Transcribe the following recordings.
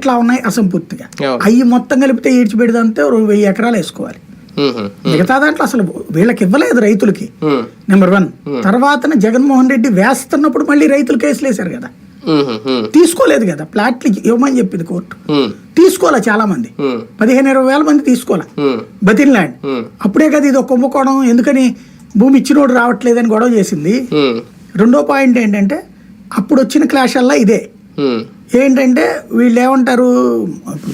ఇట్లా ఉన్నాయి అసంపూర్తిగా. అవి మొత్తం కలిపితే ఈడ్చిపెడిదంతే ఓ వెయ్యి ఎకరాలు వేసుకోవాలి. మిగతా దాంట్లో అసలు వీళ్ళకి ఇవ్వలేదు రైతులకి. నెంబర్ వన్ తర్వాత జగన్మోహన్ రెడ్డి వేస్తున్నప్పుడు మళ్ళీ రైతులు కేసులు వేశారు కదా. తీసుకోలేదు కదా. ప్లాట్లు ఇవ్వమని చెప్పింది కోర్టు. ఉమ్, తీసుకోలే చాలా మంది పదిహేను ఇరవై వేల మంది తీసుకోలే ఉమ్, బతిన్ ల్యాండ్ అప్పుడే కదా ఇది ఒక కుంభకోణం. ఎందుకని భూమి ఇచ్చినోడు రావట్లేదని గొడవ చేసింది. రెండో పాయింట్ ఏంటంటే అప్పుడు వచ్చిన క్లాష్ అల్లా ఇదే. ఏంటంటే వీళ్ళు ఏమంటారు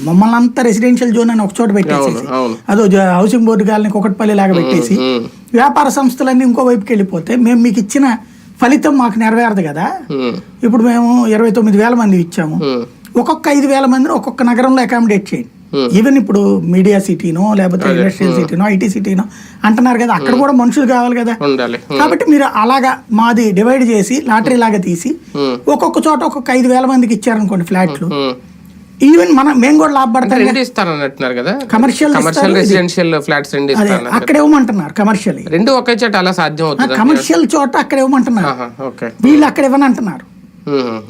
మమ్మల్ని అంతా రెసిడెన్షియల్ జోన్ అని ఒక చోట పెట్టేసి. అదో హౌసింగ్ బోర్డు గాలని ఒకటిపల్లి లాగా పెట్టేసి వ్యాపార సంస్థలన్నీ ఇంకో వైపుకి వెళ్ళిపోతే మేము మీకు ఇచ్చిన ఫలితం మాకు నెరవేరదు కదా. ఇప్పుడు మేము ఇరవై తొమ్మిది వేల మంది ఇచ్చాము. ఒక్కొక్క ఐదు వేల మందిని ఒక్కొక్క నగరంలో అకామిడేట్ చేయండి. ఈవెన్ ఇప్పుడు మీడియా సిటీనో లేకపోతే ఇండస్ట్రియల్ సిటీనో ఐటీ సిటీనో అంటున్నారు కదా అక్కడ కూడా మనుషులు కావాలి కదా. ఉమ్, కాబట్టి మీరు అలాగా మాది డివైడ్ చేసి లాటరీ లాగా తీసి ఒక్కొక్క చోట ఒక్కొక్క ఐదు వేల మందికి ఇచ్చారనుకోండి ఫ్లాట్లు. ఈవెన్ మనం మేము కూడా లాభపడతాం రెండు కదా. కమర్షియల్ కమర్షియల్ రెసిడెన్షియల్ ఫ్లాట్స్ రెండు అక్కడ ఇవ్వమంటున్నారు కమర్షియల్ రెండు ఒకే చోట అలా సాధ్యం అవుతుందా కమర్షియల్ చోట అక్కడ ఓకే. వీళ్ళు అక్కడ ఇవ్వనంటున్నారు.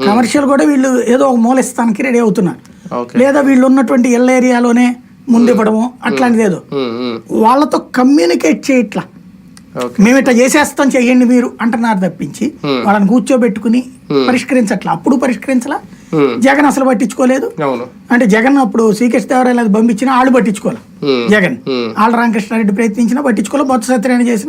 కమర్షియల్ కూడా వీళ్ళు ఏదో ఒక మూల ఇస్తానికి రెడీ అవుతున్నారు. లేదా వీళ్ళు ఉన్నటువంటి ఇళ్ళ ఏరియాలోనే ముందు ఇవ్వడము అట్లాంటిది ఏదో. ఉమ్, ఉమ్, వాళ్ళతో కమ్యూనికేట్ చేయట్లా. మేము ఇట్లా చేసేస్తాం చెయ్యండి మీరు అంటున్నారు తప్పించి వాళ్ళని కూర్చోబెట్టుకుని పరిష్కరించట్లా. అప్పుడు పరిష్కరించలా? జగన్ అసలు పట్టించుకోలేదు. అంటే జగన్ అప్పుడు శ్రీకృష్ణ దేవరాయలు పంపించినా వాళ్ళు పట్టించుకోవాలి? జగన్. ఆళ్ళ రామకృష్ణారెడ్డి ప్రయత్నించినా పట్టించుకోవాలి? బొత్స సత్యనారాయణ చేసిన?